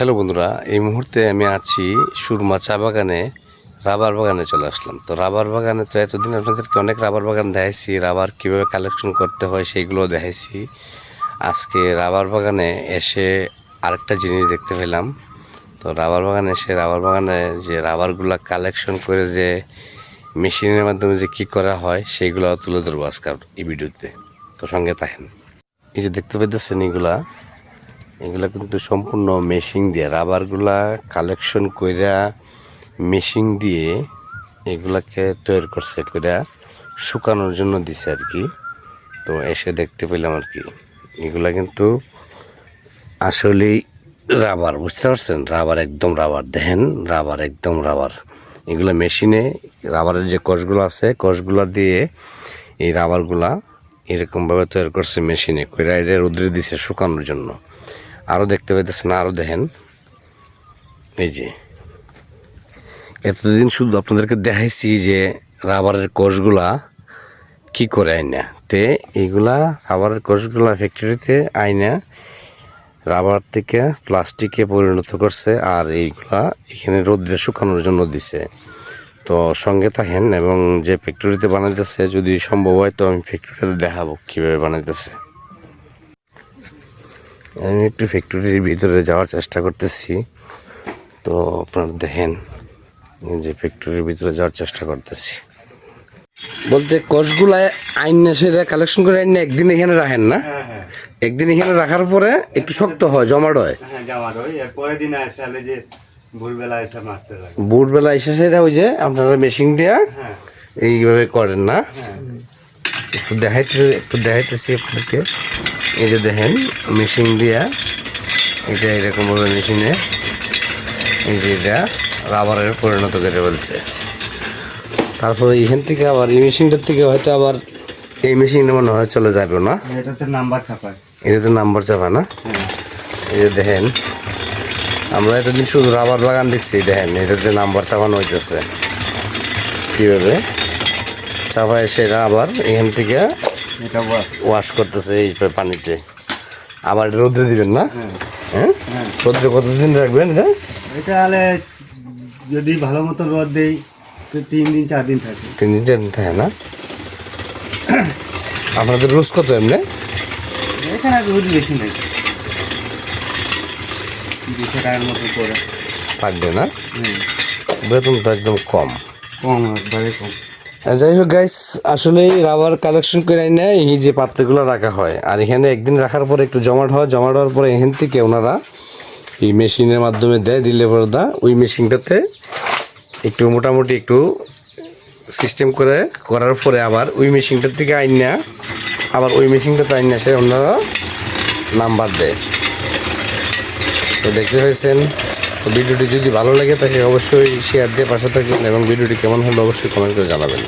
Hello বন্ধুরা, এই মুহূর্তে আমি আছি সুরমা চা বাগানে, রাবার বাগানে চলে আসলাম। তো রাবার বাগানে তো এতদিন আপনাদেরকে অনেক রাবার বাগান দেখাইছি, রাবার কীভাবে কালেকশন করতে হয় সেইগুলো দেখাইছি। আজকে রাবার বাগানে এসে আরেকটা জিনিস দেখতে পেলাম। তো রাবার বাগানে এসে রাবার বাগানে যে রাবারগুলা কালেকশন করে যে মেশিনের মাধ্যমে যে কী করা হয়, সেইগুলো তুলে ধরবো আজকাল এই ভিডিওতে। তো সঙ্গে থাকেন। এই যে দেখতে পেতেছেন এগুলা এগুলা কিন্তু সম্পূর্ণ মেশিন দিয়ে রাবারগুলা কালেকশন কইরা মেশিন দিয়ে এগুলাকে তৈরি করছে কইরা শুকানোর জন্য দিছে আর কি। তো এসে দেখতে পেলাম আর কি, এগুলা কিন্তু আসলেই রাবার বুঝতে পারছেন? রাবার একদম রাবার দেখেন? রাবার একদম রাবার এগুলো মেশিনে রাবারের যে কষগুলো আছে, কষগুলো দিয়ে এই রাবারগুলা এরকমভাবে তৈরি করছে মেশিনে কইরা এটা রোদ্রে দিছে শুকানোর জন্য। আরও দেখতে পাইতেছেন আরও দেখেন। এই যে। এতদিন শুধু আপনাদেরকে দেখাইছি যে রাবারের কোষগুলা কি করে আইনা। তে এইগুলা রাবারের কোষগুলা ফ্যাক্টরিতে আইনা, রাবার থেকে প্লাস্টিকে পরিণত করছে আর এইগুলা এখানে রোদ্রে শুকানোর জন্য দিছে। তো সঙ্গে থাকেন এবং যে ফ্যাক্টরিতে বানাইতেছে, যদি সম্ভব হয় তো আমি ফ্যাক্টরিতে দেখাবো কীভাবে বানাইতেছে। আমি একটু ফ্যাক্টরির ভিতরে যাওয়ার চেষ্টা করতেছি। তো আপনারা দেখেন যে ফ্যাক্টরির ভিতরে যাওয়ার চেষ্টা করতেছি। বলতে কোষগুলা আইন সেটা কালেকশন করে আইন একদিন এখানে রাখেন না? হ্যাঁ হ্যাঁ। একদিন এখানে রাখার পরে একটু শক্ত হয় জমাট হয়। হ্যাঁ ভোরবেলা এসে সেটা ওই যে আপনারা মেশিন দিয়া এইভাবে করেন না? একটু দেখাইতে একটু দেখাইতেছি আপনাকে এই যে দেখেন মেশিন দিয়া। এটা এরকমভাবে মেশিনে এই যে এটা রাবারের পরিণত করে বলছে তারপরে এখান থেকে আবার এই মেশিনটার থেকে হয়তো আবার এই মেশিনটা মনে হয় চলে যাবে না। এটা হচ্ছে নাম্বার ছাপায়। এটাতে নাম্বার চাপা না? হ্যাঁ। এই যে দেখেন আমরা এতদিন শুধু রাবার বাগান দেখছি দেখেন এটাতে নাম্বার চাপানো হইতেছে। কীভাবে? চাপায় সেটা আবার এখান থেকে ওয়াশ করতেছে এই পানিতে। আবার রোদ্রে দিবেন না? হ্যাঁ। হ্যাঁ? হ্যাঁ। রোদ্রে কতদিন রাখবেন এটা? এটা যদি ভালো মতো রোদ দেই তো তিন দিন চার দিন থাকে। তিন দিন চার দিন থাকে না? আপনাদের রোজ কত এমনি? এখানে রোদ বেশি নেই। দুশো টাকার মতো করে। পার ডে না? বেতন তো একদম কম। কম একবারে কম। যাই হোক গাইস আসলে রাবার কালেকশন করে নেয় এই যে পাত্রগুলো রাখা হয়, আর এখানে একদিন রাখার পরে একটু জমাট হয় জমাট হওয়ার পরে এখান থেকে ওনারা এই মেশিনের মাধ্যমে দেয়, দিলে পরে দা, ওই মেশিনটাতে একটু মোটামুটি একটু সিস্টেম করে করার পরে আবার ওই মেশিনটার থেকে আইন না আবার ওই মেশিনটাতে আইন না সে ওনারা নাম্বার দেয়। তো দেখতে পেয়েছেন ভিডিওটি যদি ভালো লাগে তাকে অবশ্যই শেয়ার দিয়ে পাশে থাকবেন এবং ভিডিওটি কেমন হলো অবশ্যই কমেন্ট করে জানাবেন।